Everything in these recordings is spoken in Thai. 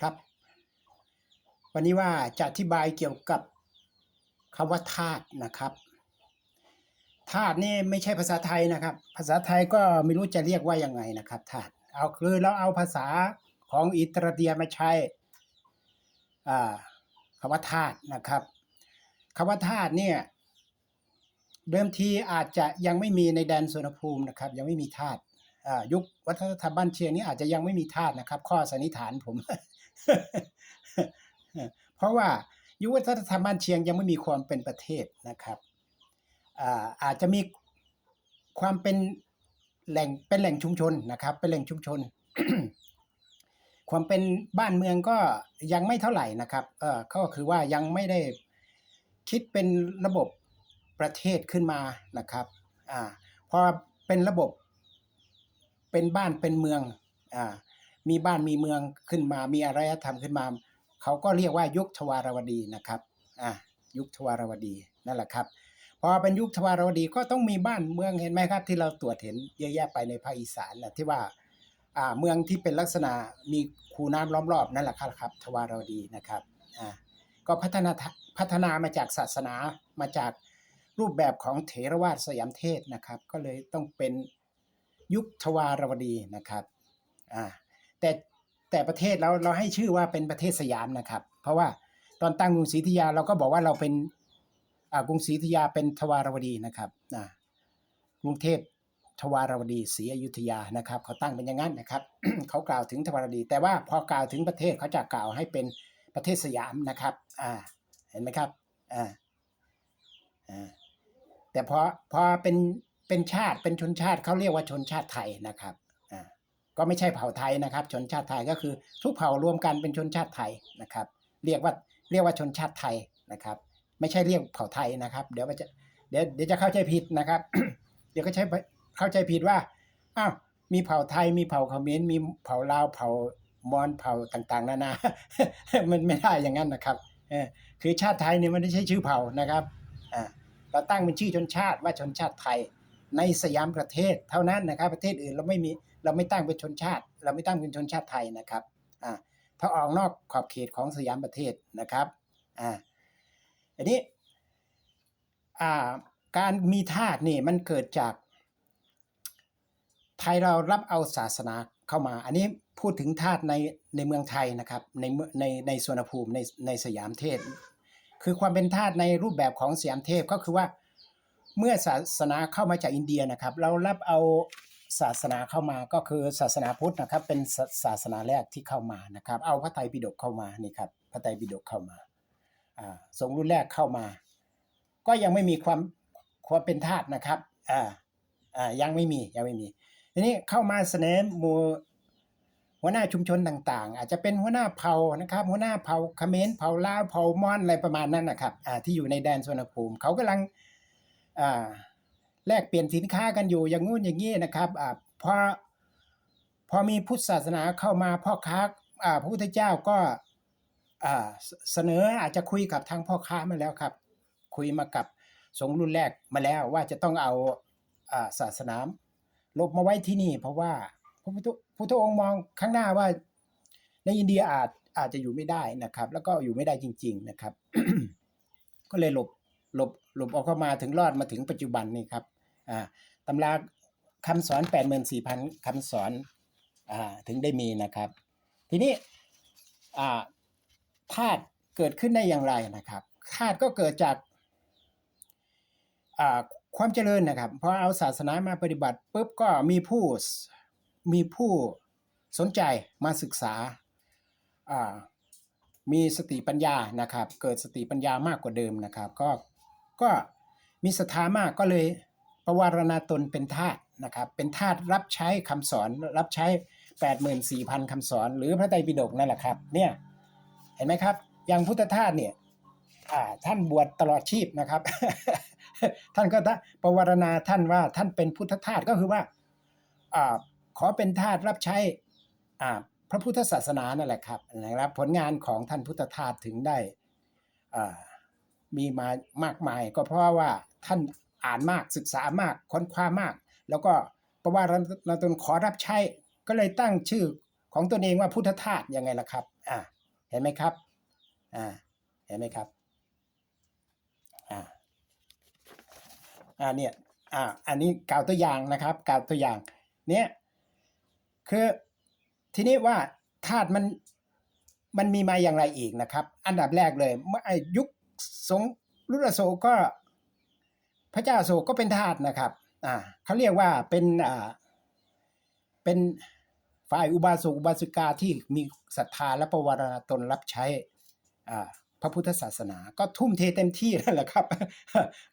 ครับ วันนี้ว่าจะอธิบายเกี่ยวกับคำว่าธาตุนะครับธาตุนี่ไม่ใช่ภาษาไทยนะครับ ภาษาไทยก็ไม่รู้จะเรียกว่ายังไงนะครับธาตุเอาคือเราเอาภาษาของอิตาเลียมาใช้อ่าคำว่าธาตุนะครับคำว่าธาตุเนี่ยเดิมทีอาจจะยังไม่มีในแดนสุวรรณภูมินะครับ ยังไม่มีธาตุยุควัฒนธรรมบ้านเชียงนี้อาจจะยังไม่มีธาตุนะครับ ข้อสันนิษฐานผม เพราะว่ายุควัฒนธรรมบ้านเชียงยังไม่มีความเป็นประเทศนะครับอาอาจจะมีความเป็นแหล่งเป็นแหล่งชุมชนนะครับ เป็นแหล่งชุมชน ความเป็นบ้านเมืองก็ยังไม่เท่าไหร่นะครับเออก็คือว่ายังไม่ได้คิดเป็นระบบประเทศขึ้นมานะครับอ่าพอเป็นระบบเป็นบ้านเป็นเมืองอ่า มีบ้านมีเมืองขึ้นมา มีอารยธรรมขึ้นมา เขาก็เรียกว่ายุคทวารวดีนะครับอ่ายุคทวารวดีนั่นแหละครับ พอเป็นยุคทวารวดีก็ต้องมีบ้านเมืองเห็นไหมครับ ที่เราตรวจเห็นเยอะแยะไปในภาคอีสานนะที่ว่าอ่าเมืองที่เป็นลักษณะมีคูน้ำล้อมรอบนั่นแหละครับครับ ทวารวดีนะครับอ่าก็พัฒนาพัฒนามาจากศาสนามาจากรูปแบบของเถรวาทสยามเทศนะครับ ก็เลยต้องเป็นยุคทวารวดีนะครับอ่า แต่แต่ประเทศเราเราให้ชื่อว่าเป็นประเทศสยามนะครับ เพราะว่าตอนตั้งกรุงศรีอยุธยาเราก็บอกว่าเราเป็นอ่ากรุงศรีอยุธยาเป็นทวารวดีนะครับกรุงเทพทวารวดีศรีอยุธยานะครับ เขาตั้งเป็นอย่างนั้นนะครับ เขากล่าวถึงทวารวดี แต่ว่าพอกล่าวถึงประเทศเขาจะกล่าวให้เป็นประเทศสยามนะครับ อ่า เห็นไหมครับ อ่า อ่า แต่พอพอเป็นเป็นชาติเป็นชนชาติเขาเรียกว่าชนชาติไทยนะครับ ก็ไม่ใช่เผ่าไทยนะครับ ชนชาติไทยก็คือทุกเผ่ารวมกันเป็นชนชาติไทยนะครับ เรียกว่าเรียกว่าชนชาติไทยนะครับ ไม่ใช่เรียกเผ่าไทยนะครับ เดี๋ยวจะเดี๋ยวเดี๋ยวจะเข้าใจผิดนะครับ เดี๋ยวก็ใช้เข้าใจผิดว่าอ้าวมีเผ่าไทยมีเผ่าเขมรมีเผ่าลาวเผ่ามอญเผ่าต่างๆนานา มันไม่ได้อย่างนั้นนะครับเออคือชาติไทยเนี่ยมันไม่ใช่ชื่อเผ่านะครับอ่าเราตั้งเป็นชื่อชนชาติว่าชนชาติไทยในสยามประเทศเท่านั้นนะครับ ประเทศอื่นเราไม่มี เราไม่ตั้งเป็นชนชาติ เราไม่ตั้งเป็นชนชาติไทยนะครับอ่าถ้าออกนอกขอบเขตของสยามประเทศนะครับอ่าอันนี้อ่าการมีธาตุนี่มันเกิดจาก ไทยเรารับเอาศาสนาเข้ามา อันนี้พูดถึงธาตุในในเมืองไทยนะครับในในในสวนภูมิในในสยามเทศ คือความเป็นธาตุในรูปแบบของสยามเทพก็คือว่าเมื่อศาสนาเข้ามาจากอินเดียนะครับ เรารับเอา ศาสนาเข้ามาก็คือศาสนาพุทธนะครับ เป็นศาสนาแรกที่เข้ามานะครับ เอาพระไตรปิฎกเข้ามานี่ครับพระไตรปิฎกเข้ามาอ่าทรงรุ่นแรกเข้ามา ก็ยังไม่มีความความเป็นธาตุนะครับอ่าอ่ายังไม่มียังไม่มีทีนี้เข้ามาเสนอหมู่หัวหน้าชุมชนต่างๆ อาจจะเป็นหัวหน้าเผ่านะครับ หัวหน้าเผ่าเขมรเผ่าลาวเผ่ามอญอะไรประมาณนั้นนะครับอ่าที่อยู่ในแดนสวนภูมิเขากำลังอ่า แลกเปลี่ยนสินค้ากันอยู่อย่างงู้นอย่างนี้นะครับอ่าพอพอมีพุทธศาสนาเข้ามาพ่อค้าอ่าพระพุทธเจ้าก็อ่าเสนออาจจะคุยกับทางพ่อค้ามาแล้วครับ คุยมากับสงฆ์รุ่นแรกมาแล้วว่าจะต้องเอาอ่าศาสนาลบมาไว้ที่นี่ เพราะว่าพระพุทธพุทธองค์มองข้างหน้าว่าในอินเดียอาจอาจจะอยู่ไม่ได้นะครับ แล้วก็อยู่ไม่ได้จริง ๆนะครับ ก็เลยหลบหลบหลบออกมาถึงรอดมาถึงปัจจุบันนี่ครับ อ่าตำราคำสอน 84,000คำสอนอ่าถึงได้มีนะครับ ทีนี้อ่าธาตุเกิดขึ้นได้อย่างไรนะครับธาตุก็เกิดจากอ่าความเจริญนะครับพอเอาศาสนามาปฏิบัติปุ๊บก็มีผู้มีผู้สนใจมาศึกษาอ่ามีสติปัญญานะครับ เกิดสติปัญญามากกว่าเดิมนะครับ ก็ก็มีศรัทธามากก็เลย ประวารณาตนเป็นทาสนะครับเป็นทาสรับใช้คำสอนรับใช้ 84,000คำสอน หรือพระไตรปิฎกนั่นแหละครับเนี่ยเห็นไหมครับอย่างพุทธทาสเนี่ยท่านบวชตลอดชีพนะครับ ท่านก็ประวารณาท่านว่าท่านเป็นพุทธทาสก็คือว่าอขอเป็นทาสรับใช้พระพุทธศาสนานั่นแหละครับนะครับ ผลงานของท่านพุทธทาสถึงได้มีมามากมาย ก็เพราะว่าท่าน อ่านมากศึกษามากค้นคว้ามาก แล้วก็ปราะว่าเรณาตนขอรับใช้ก็เลยตั้งชื่อของตนเองว่าพุทธทาสยังไงล่ะครับอ่าเห็นไหมครับอ่าเห็นไหมครับอ่าอ่าเนี่ยอ่าอันนี้กล่าวตัวอย่างนะครับกล่าวตัวอย่างเนี่ยคือทีนี้ว่าธาตุมันมันมีมาอย่างไรอีกนะครับ อันดับแรกเลยเมื่อยุคสงรุตโสก็ พระเจ้าโศกก็เป็นทาสนะครับอ่าเขาเรียกว่าเป็นอ่าเป็นฝ่ายอุบาสกอุบาสิกาที่มีศรัทธาและประวารณาตนรับใช้อ่าพระพุทธศาสนาก็ทุ่มเทเต็มที่นั่นแหละครับ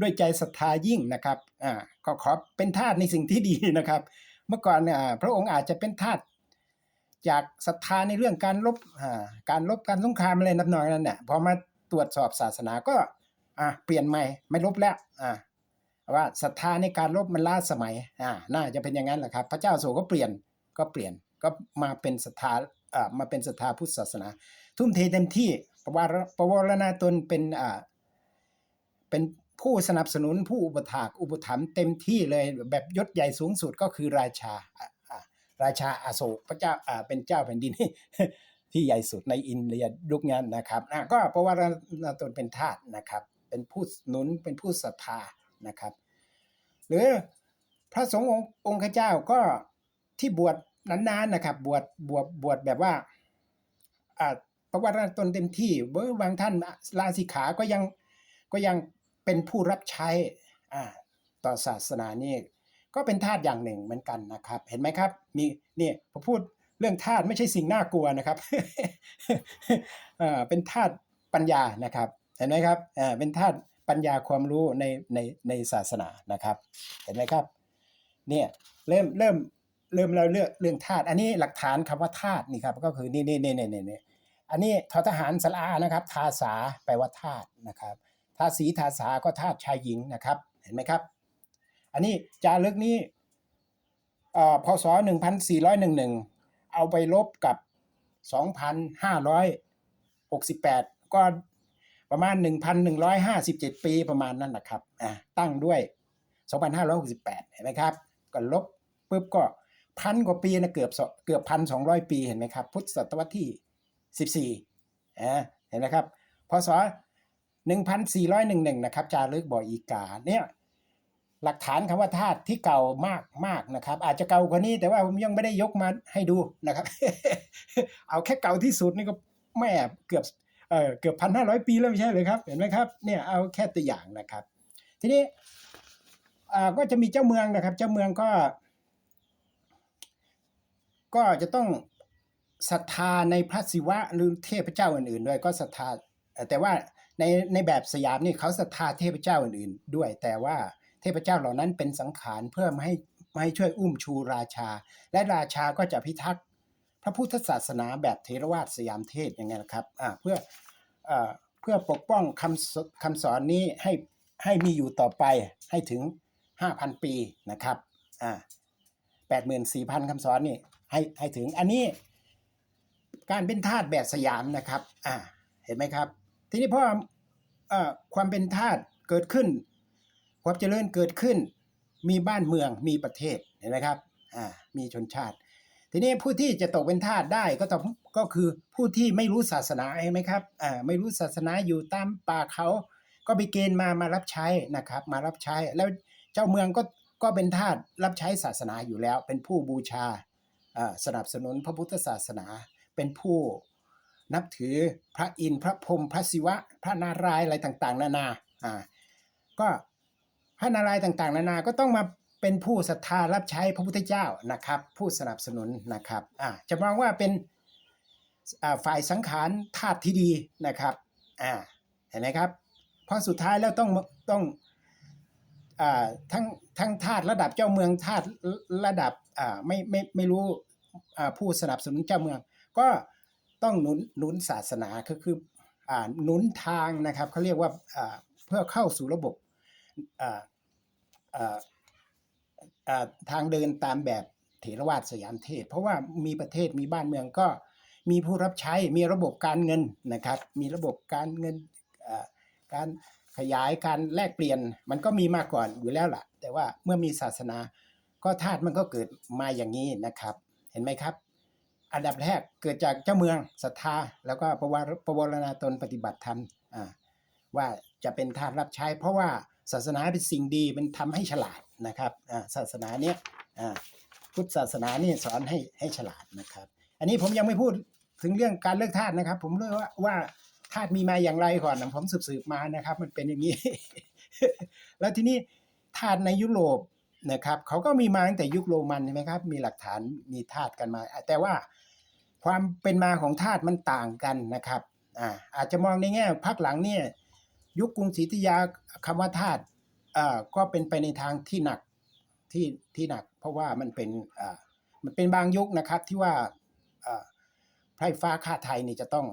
ด้วยใจศรัทธายิ่งนะครับอ่าก็ขอเป็นทาสในสิ่งที่ดีนะครับ เมื่อก่อนเนี่ยพระองค์อาจจะเป็นทาสจากศรัทธาในเรื่องการลบอ่าการลบการสงครามอะไรนับหน่อยนั่นแหละพอมาตรวจสอบศาสนาก็อ่าเปลี่ยนใหม่ไม่ลบแล้วอ่า ว่าศรัทธาในการลบมันล้าสมัยอ่าน่าจะเป็นอย่างนั้นแหละครับ พระเจ้าโศกก็เปลี่ยนก็เปลี่ยนก็มาเป็นศรัทธาอ่ามาเป็นศรัทธาพุทธศาสนา ทุ่มเทเต็มที่ประวารประวรณาตนเป็นอ่าเป็นผู้สนับสนุนผู้อุปถากอุปถัมภ์เต็มที่เลยแบบยศใหญ่สูงสุดก็คือราชาอ่าอ่าราชาอาโศกพระเจ้าอ่าเป็นเจ้าแผ่นดินที่ใหญ่สุดในอินเดียยุคนั้นนะครับอ่าก็ประวารณาตนเป็นทาสนะครับ เป็นผู้หนุนเป็นผู้ศรัทธา นะครับ หรือพระสงฆ์องค์ข้าเจ้าก็ที่บวชนานๆนะครับ บวชบวชบวชแบบว่าอ่าประวัติตนเต็มที่เบอร์บางท่านลาสิขาก็ยังก็ยังเป็นผู้รับใช้อ่าต่อศาสนานี่ก็เป็นทาสอย่างหนึ่งเหมือนกันนะครับ เห็นไหมครับ มีนี่พอพูดเรื่องทาสไม่ใช่สิ่งน่ากลัวนะครับอ่าเป็นทาสปัญญานะครับ เห็นไหมครับอ่าเป็นทาส ปัญญาความรู้ในในในศาสนานะครับ เห็นไหมครับเนี่ยเริ่มเริ่มเริ่มเราเลือกเรื่องธาตุอันนี้หลักฐานคำว่าธาตุนี่ครับก็คือนี่นี่นี่นี่นี่นี่อันนี้ทอทหารสระอานะครับ ทาสาแปลว่าธาตุนะครับทาสีทาสาก็ธาตุชายหญิงนะครับ เห็นไหมครับ อันนี้จารึกนี้เอ่อพศ1411เอาไปลบกับ2,568ก็ปดก็ ประมาณ 1,157 ปีประมาณนั้นนะครับอ่าตั้งด้วย 2,568 เห็นไหมครับ ก็ลบปุ๊บก็พันกว่าปีนะเกือบเกือบพันสองร้อยปีเห็นไหมครับ พุทธศตวรรษที่14อ่เห็นไหมครับพศ1411นะครับจารึกบ่ออีกาเนี่ยหลักฐานคำว่าธาตุที่เก่ามากมากนะครับ อาจจะเก่ากว่านี้แต่ว่าผมยังไม่ได้ยกมาให้ดูนะครับ เอาแค่เก่าที่สุดนี่ก็แม่เกือบ เกือบพันห้าร้อยปีแล้วไม่ใช่เลยครับ เห็นไหมครับเนี่ยเอาแค่ตัวอย่างนะครับ ทีนี้อ่าก็จะมีเจ้าเมืองนะครับ เจ้าเมืองก็ ก็จะต้องศรัทธาในพระศิวะหรือเทพเจ้าอื่นๆ ด้วยก็ศรัทธาแต่ว่าในในแบบสยามนี่เขาศรัทธาเทพเจ้าอื่นๆ ด้วย แต่ว่าเทพเจ้าเหล่านั้นเป็นสังขารเพื่อมาให้มาให้ช่วยอุ้มชูราชา และราชาก็จะพิทักษ์ พระพุทธศาสนาแบบเทรวาสสยามเทศย่างไงล่ะครับเพื่ออเพื่อปกป้องคำคำสอนนี้ให้ให้มีอยู่ต่อไปให้ถึง 5,000 ปีนะครับอ่า84,000คำสอนนี่ให้ให้ถึงอันนี้การเป็นทาสแบบสยามนะครับอ่าเห็นไหมครับ ทีนี้พออความเป็นทาสเกิดขึ้น ความเจริญเกิดขึ้น มีบ้านเมืองมีประเทศเห็นไหมครับอ่ามีชนชาติ ทีนี้ผู้ที่จะตกเป็นทาสได้ก็ต้องก็คือผู้ที่ไม่รู้ศาสนาเห็นไหมครับอ่าไม่รู้ศาสนาอยู่ตามป่าเขาก็ไปเกณฑ์มามารับใช้นะครับ มารับใช้แล้วเจ้าเมืองก็ก็เป็นทาสรับใช้ศาสนาอยู่แล้ว เป็นผู้บูชาอ่าสนับสนุนพระพุทธศาสนา เป็นผู้นับถือพระอินทร์พระพรหมพระศิวะ พระนารายณ์อะไรต่างๆ นานาอ่าก็พระนารายณ์ต่างๆ นานาก็ต้องมา เป็นผู้ศรัทธารับใช้พระพุทธเจ้านะครับ ผู้สนับสนุนนะครับอ่าจะมองว่าเป็นอ่าฝ่ายสังขารธาตุที่ดีนะครับอ่าเห็นไหมครับ เพราะสุดท้ายแล้วต้องต้องอ่าทั้งทั้งทาสระดับเจ้าเมืองทาสระดับอ่าไม่ไม่ไม่รู้อ่าผู้สนับสนุนเจ้าเมือง ก็ต้องหนุนหนุนศาสนาก็คืออ่าหนุนทางนะครับเขาเรียกว่าอ่าเพื่อเข้าสู่ระบบอ่าอ่า ทางเดินตามแบบเถรวาทสยามเทศ เพราะว่ามีประเทศมีบ้านเมืองก็มีผู้รับใช้มีระบบการเงินนะครับ มีระบบการเงินการขยายการแลกเปลี่ยนมันก็มีมาก่อนอยู่แล้วล่ะ แต่ว่าเมื่อมีศาสนาก็ทาสมันก็เกิดมาอย่างนี้นะครับ เห็นไหมครับ อันดับแรกเกิดจากเจ้าเมืองศรัทธา แล้วก็ประวารประวรณาตนปฏิบัติธรรมว่าจะเป็นทาสรับใช้ เพราะว่าศาสนาเป็นสิ่งดีมันทำให้ฉลาด นะครับศาสนาเนี้ยพุทธศาสนานี่สอนให้ให้ฉลาดนะครับ อันนี้ผมยังไม่พูดถึงเรื่องการเลิกทาสนะครับ ผมเลือกว่าว่าทาสมีมาอย่างไรก่อนนะผมสืบๆมานะครับ มันเป็นอย่างนี้ แล้วทีนี้ทาสในยุโรปนะครับเขาก็มีมาตั้งแต่ยุคโรมันใช่ไหมครับ มีหลักฐานมีทาสกันมา แต่ว่าความเป็นมาของทาสมันต่างกันนะครับอ่าอาจจะมองในแง่พักหลังเนี่ยยุคกรุงศรีอยุธยาคำว่าทาส อ่าก็เป็นไปในทางที่หนักที่ที่หนัก เพราะว่ามันเป็นอ่ามันเป็นบางยุคนะครับที่ว่าอ่าไพร่ฟ้าข้าไทยนี่จะต้อง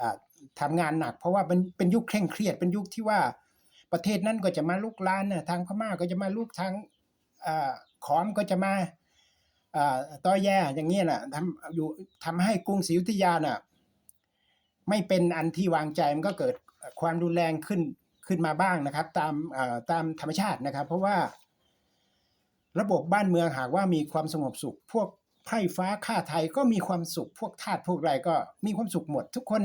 อ่าทำงานหนัก เพราะว่าเป็นเป็นยุคเคร่งเครียดเป็นยุคที่ว่าประเทศนั้นก็จะมาลุกลานน่ะทางพม่าก็จะมาลุกทางอ่าขอมก็จะมาอ่าตอแย่อย่างนี้น่ะทำอยู่ทำให้กรุงศรีอยุธยาน่ะไม่เป็นอันที่วางใจมันก็เกิดความรุนแรงขึ้น ขึ้นมาบ้างนะครับ ตามตามธรรมชาตินะครับ เพราะว่า ระบบบ้านเมืองหากว่ามีความสงบสุข พวกไพร่ฟ้าข้าไทยก็มีความสุข พวกทาสพวกอะไรก็มีความสุขหมด ทุกคน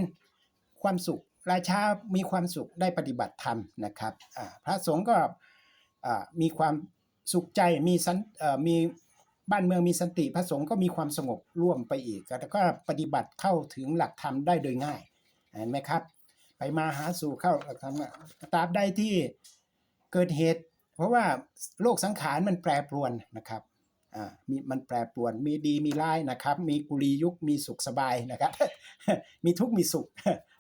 ความสุขราชามีความสุขได้ปฏิบัติธรรมนะครับพระสงฆ์ก็มีความสุขใจมีสันมีบ้านเมืองมีสันติพระสงฆ์ก็มีความสงบร่วมไปอีกแล้วก็ปฏิบัติเข้าถึงหลักธรรมได้โดยง่ายเห็นไหมครับ ไปมาหาสู่เข้าหลักธรรมตราบใดที่เกิดเหตุ เพราะว่าโลกสังขารมันแปรปรวนนะครับอ่ามีมันแปรปรวน มีดีมีร้ายนะครับ มีกุลียุค มีสุขสบายนะครับ มีทุกข์มีสุข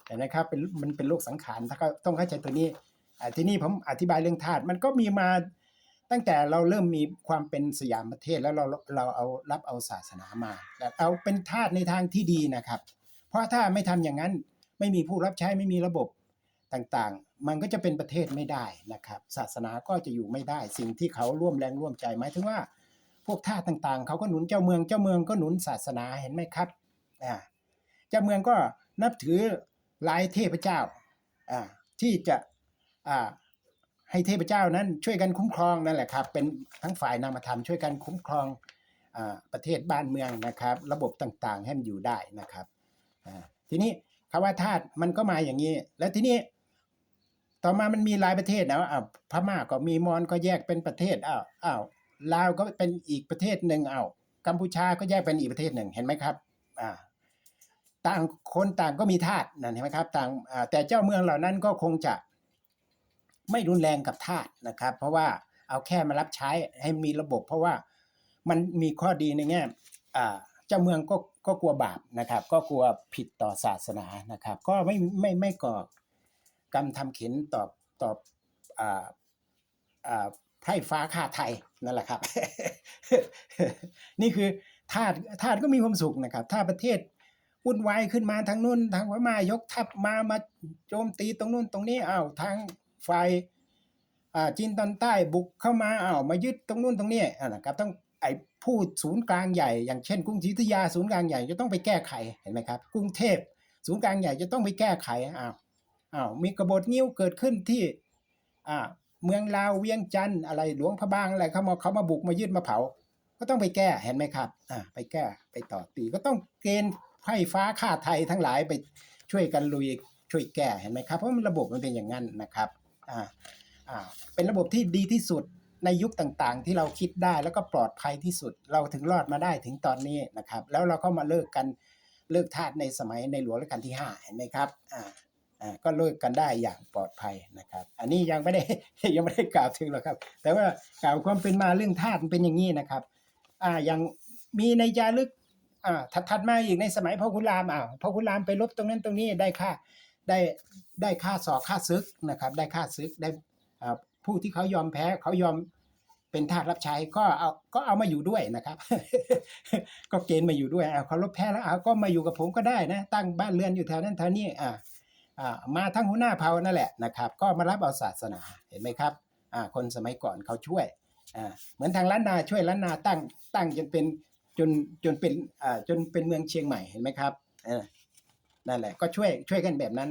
แต่นะครับเป็นมันเป็นโลกสังขารถ้าก็ต้องเข้าใจตัวนี้อทีนี้ผมอธิบายเรื่องธาตุมันก็มีมาตั้งแต่เราเริ่มมีความเป็นสยามประเทศแล้วเราเราเอารับเอาศาสนามาแล้วเอาเป็นธาตุในทางที่ดีนะครับ เพราะถ้าไม่ทำอย่างนั้น ไม่มีผู้รับใช้ไม่มีระบบต่างๆ มันก็จะเป็นประเทศไม่ได้นะครับ ศาสนาก็จะอยู่ไม่ได้ สิ่งที่เขาร่วมแรงร่วมใจหมายถึงว่าพวกท่าต่างๆ เขาก็หนุนเจ้าเมืองเจ้าเมืองก็หนุนศาสนาเห็นไหมครับอ่าเจ้าเมืองก็นับถือหลายเทพเจ้าอ่าที่จะอ่าให้เทพเจ้านั้นช่วยกันคุ้มครองนั่นแหละครับ เป็นทั้งฝ่ายนามธรรมช่วยกันคุ้มครองอ่าประเทศบ้านเมืองนะครับ ระบบต่างๆให้มันอยู่ได้นะครับอ่าทีนี้ คำว่าทาสมันก็มาอย่างนี้ แล้วทีนี้ต่อมามันมีหลายประเทศนะอ้าวพม่าก็มีมอญก็แยกเป็นประเทศอ้าวอ้าวลาวก็เป็นอีกประเทศหนึ่งอ้าวกัมพูชาก็แยกเป็นอีกประเทศหนึ่งเห็นไหมครับอ่าต่างคนต่างก็มีทาสนั่นเห็นไหมครับต่างอ่าแต่เจ้าเมืองเหล่านั้นก็คงจะไม่รุนแรงกับทาสนะครับ เพราะว่าเอาแค่มารับใช้ให้มีระบบ เพราะว่ามันมีข้อดีในแง่อ่า เจ้าเมืองก็ก็กลัวบาปนะครับ ก็กลัวผิดต่อศาสนานะครับ ก็ไม่ไม่ไม่ก่อกรรมทำเข็นตอบตอบอ่าอ่าไพร่ฟ้าฆ่าไทยนั่นแหละครับ นี่คือทาสทาสก็มีความสุขนะครับ ถ้าประเทศวุ่นวายขึ้นมาทางนู้นทางพม่ายกทัพมามาโจมตีตรงนู้นตรงนี้อ้าวทางฝ่าย อ่าจีนตอนใต้บุกเข้ามาอ้าวมายึดตรงนู้นตรงนี้อ่านะครับต้องไอ้ผู้ศูนย์กลางใหญ่อย่างเช่นกรุงศรีอยุธยาศูนย์กลางใหญ่จะต้องไปแก้ไขเห็นไหมครับกรุงเทพศูนย์กลางใหญ่จะต้องไปแก้ไขอ้าวอ้าวมีกบฏงิ้วเกิดขึ้นที่อ่าเมืองลาวเวียงจันทร์อะไรหลวงพระบางอะไรเขามาเขามาบุกมายึดมาเผา ก็ต้องไปแก้เห็นไหมครับอ่าไปแก้ไปต่อตีก็ต้องเกณฑ์ไฟฟ้าค่าไทยทั้งหลายไปช่วยกันลุยช่วยแก้เห็นไหมครับเพราะมันระบบมันเป็นอย่างนั้นนะครับอ่า เป็นระบบที่ดีที่สุดในยุคต่างๆ ที่เราคิดได้แล้วก็ปลอดภัยที่สุด เราถึงรอดมาได้ถึงตอนนี้นะครับ แล้วเราก็มาเลิกกันเลิกทาสในสมัยในหลวงรัชกาลที่ห้าเห็นไหมครับอ่าอ่าก็เลิกกันได้อย่างปลอดภัยนะครับ อันนี้ยังไม่ได้ยังไม่ได้กล่าวถึงหรอกครับ แต่ว่ากล่าวความเป็นมาเรื่องธาตุมันเป็นอย่างนี้นะครับ อ่ายังมีในจารึกอ่าถัดถัดมาอีกในสมัยพ่อขุนรามอ่าพ่อขุนรามไปลบตรงนั้นตรงนี้ได้ค่าได้ได้ค่าสอกค่าซึกนะครับ ได้ค่าซึกได้ ผู้ที่เขายอมแพ้เขายอมเป็นทาสรับใช้ก็เอาก็เอามาอยู่ด้วยนะครับ ก็เกณฑ์มาอยู่ด้วยอ่าเขาลบแพ้แล้วเอาก็มาอยู่กับผมก็ได้นะ ตั้งบ้านเรือนอยู่แถวนั้นแถวนี้อ่าอ่ามาทั้งหัวหน้าเผ่านั่นแหละนะครับ ก็มารับเอาศาสนาเห็นไหมครับอ่าคนสมัยก่อนเขาช่วยอ่าเหมือนทางล้านนาช่วยล้านนาตั้งตั้งจนเป็นจนจนเป็นอ่าจนเป็นเมืองเชียงใหม่เห็นไหมครับนั่นแหละก็ช่วยช่วยกันแบบนั้น